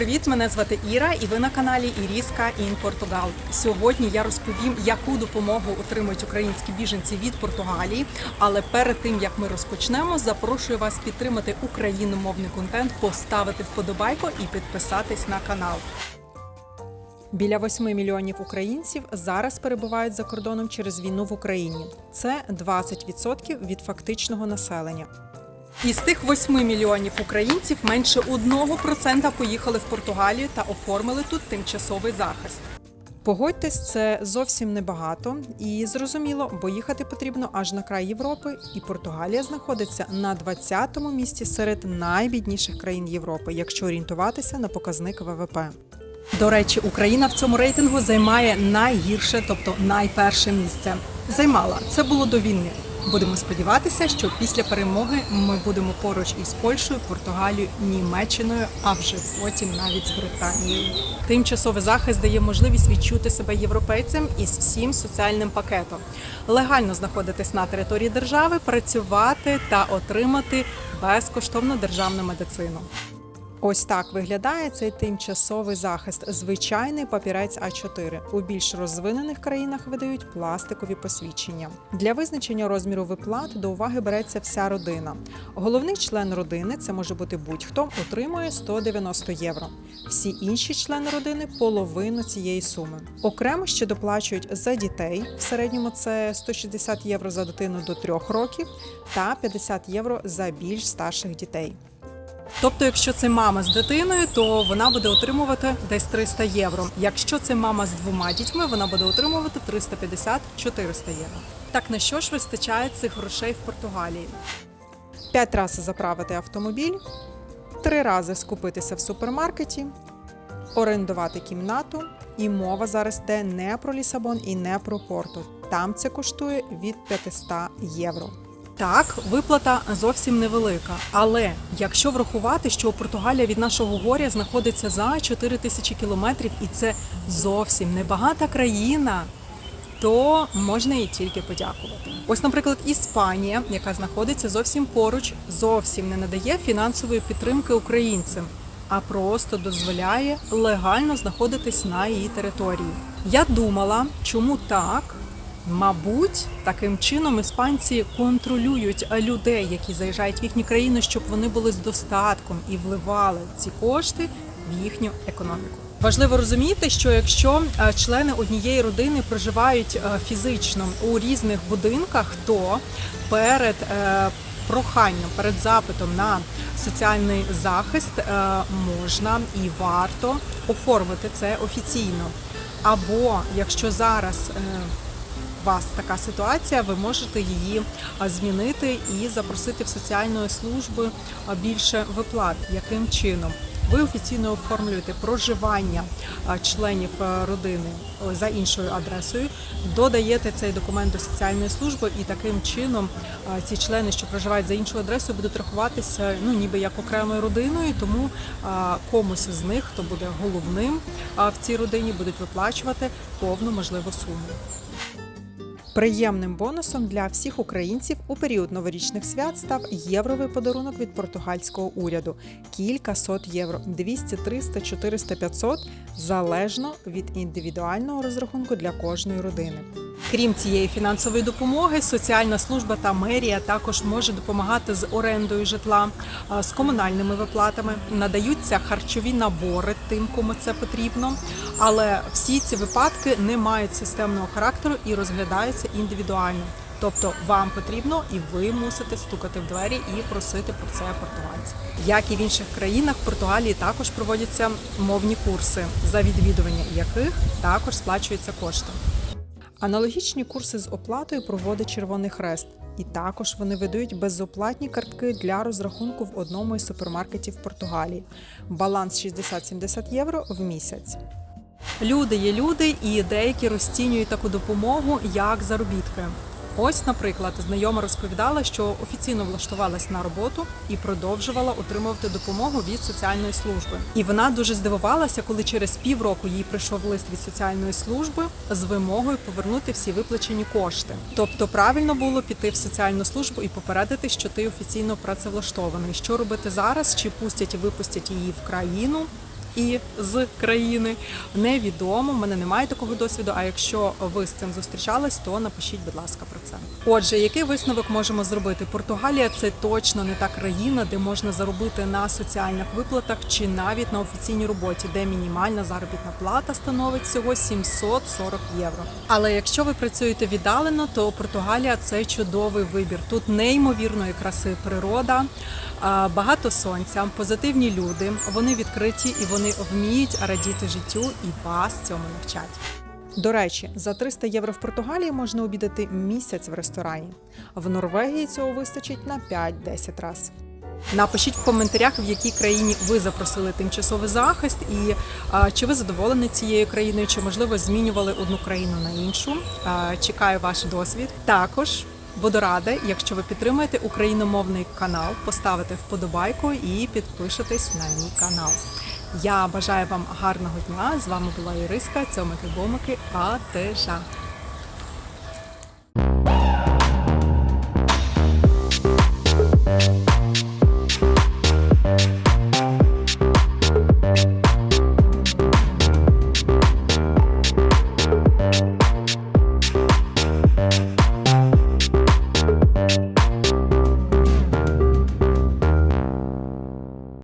привіт! Мене звати Іра, і ви на каналі Іріска Ін Португал. Сьогодні я розповім, яку допомогу отримують українські біженці від Португалії. Але перед тим як ми розпочнемо, запрошую вас підтримати україномовний контент, поставити вподобайку і підписатись на канал. Біля 8 мільйонів українців зараз перебувають за кордоном через війну в Україні. Це 20% від фактичного населення. Із тих 8 мільйонів українців менше 1% поїхали в Португалію та оформили тут тимчасовий захист. Погодьтесь, це зовсім небагато, і зрозуміло, бо їхати потрібно аж на край Європи, і Португалія знаходиться на 20-му місці серед найбідніших країн Європи, якщо орієнтуватися на показник ВВП. До речі, Україна в цьому рейтингу займає найгірше, тобто найперше місце. Займала це було до війни. Будемо сподіватися, що після перемоги ми будемо поруч із Польщею, Португалією, Німеччиною, а вже потім навіть з Британією. Тимчасовий захист дає можливість відчути себе європейцем із всім соціальним пакетом, легально знаходитись на території держави, працювати та отримати безкоштовну державну медицину. Ось так виглядає цей тимчасовий захист. Звичайний папірець А4. У більш розвинених країнах видають пластикові посвідчення. Для визначення розміру виплат до уваги береться вся родина. Головний член родини це може бути будь-хто, отримує 190 євро. Всі інші члени родини половину цієї суми. Окремо ще доплачують за дітей. В середньому це 160 євро за дитину до 3 років та 50 євро за більш старших дітей. Тобто, якщо це мама з дитиною, то вона буде отримувати десь 300 євро. Якщо це мама з двома дітьми, вона буде отримувати 350-400 євро. Так на що ж вистачає цих грошей в Португалії? П'ять разів заправити автомобіль, три рази скупитися в супермаркеті, орендувати кімнату. І мова зараз йде не про Лісабон і не про Порту. Там це коштує від 500 євро. Так, виплата зовсім невелика. Але якщо врахувати, що Португалія від нашого горя знаходиться за 4 тисячі кілометрів, і це зовсім небагата країна, то можна їй тільки подякувати. Ось, наприклад, Іспанія, яка знаходиться зовсім поруч, зовсім не надає фінансової підтримки українцям, а просто дозволяє легально знаходитись на її території. Я думала, чому так. Мабуть, таким чином іспанці контролюють людей, які заїжджають в їхні країни, щоб вони були з достатком і вливали ці кошти в їхню економіку. Важливо розуміти, що якщо е, члени однієї родини проживають е, фізично у різних будинках, то перед е, проханням, перед запитом на соціальний захист можна і варто оформити це офіційно. Або якщо зараз вас така ситуація, ви можете її змінити і запросити в соціальної служби більше виплат. Яким чином? Ви офіційно оформлюєте проживання членів родини за іншою адресою, додаєте цей документ до соціальної служби, і таким чином ці члени, що проживають за іншою адресою, будуть рахуватися ну ніби як окремою родиною. Тому комусь з них, хто буде головним в цій родині, будуть виплачувати повну можливу суму. Приємним бонусом для всіх українців у період новорічних свят став євровий подарунок від португальського уряду. Кілька сот євро 200, 300, 400, 500 залежно від індивідуального розрахунку для кожної родини. Крім цієї фінансової допомоги, соціальна служба та мерія також може допомагати з орендою житла, з комунальними виплатами. Надаються харчові набори тим, кому це потрібно. Але всі ці випадки не мають системного характеру і розглядаються індивідуально. Тобто вам потрібно і ви мусите стукати в двері і просити про це португальців. Як і в інших країнах, в Португалії також проводяться мовні курси, за відвідування яких також сплачуються кошти. Аналогічні курси з оплатою проводить Червоний Хрест, і також вони видають безоплатні картки для розрахунку в одному із супермаркетів Португалії. Баланс 60-70 євро в місяць. Люди є люди, і деякі розцінюють таку допомогу як заробітки. Ось, наприклад, знайома розповідала, що офіційно влаштувалась на роботу і продовжувала отримувати допомогу від соціальної служби. І вона дуже здивувалася, коли через півроку їй прийшов лист від соціальної служби з вимогою повернути всі виплачені кошти. Тобто правильно було піти в соціальну службу і попередити, що ти офіційно працевлаштований. Що робити зараз? Чи пустять і випустять її в країну? І з країни. Невідомо, в мене немає такого досвіду. А якщо ви з цим зустрічались, то напишіть, будь ласка, про це. Отже, який висновок можемо зробити? Португалія це точно не та країна, де можна заробити на соціальних виплатах чи навіть на офіційній роботі, де мінімальна заробітна плата становить всього 740 євро. Але якщо ви працюєте віддалено, то Португалія це чудовий вибір. Тут неймовірної краси природа, багато сонця, позитивні люди. Вони відкриті і вони вміють радіти життю і вас цьому навчать. До речі, за 300 євро в Португалії можна обідати місяць в ресторані. В Норвегії цього вистачить на 5-10 разів. Напишіть в коментарях, в якій країні ви запросили тимчасовий захист, і а, чи ви задоволені цією країною, чи можливо змінювали одну країну на іншу. А, чекаю ваш досвід. Також буду рада, якщо ви підтримаєте україномовний канал, поставите вподобайку і підпишетесь на мій канал. Я бажаю вам гарного дня. З вами була Іриска, цьомики бомики, а тежа.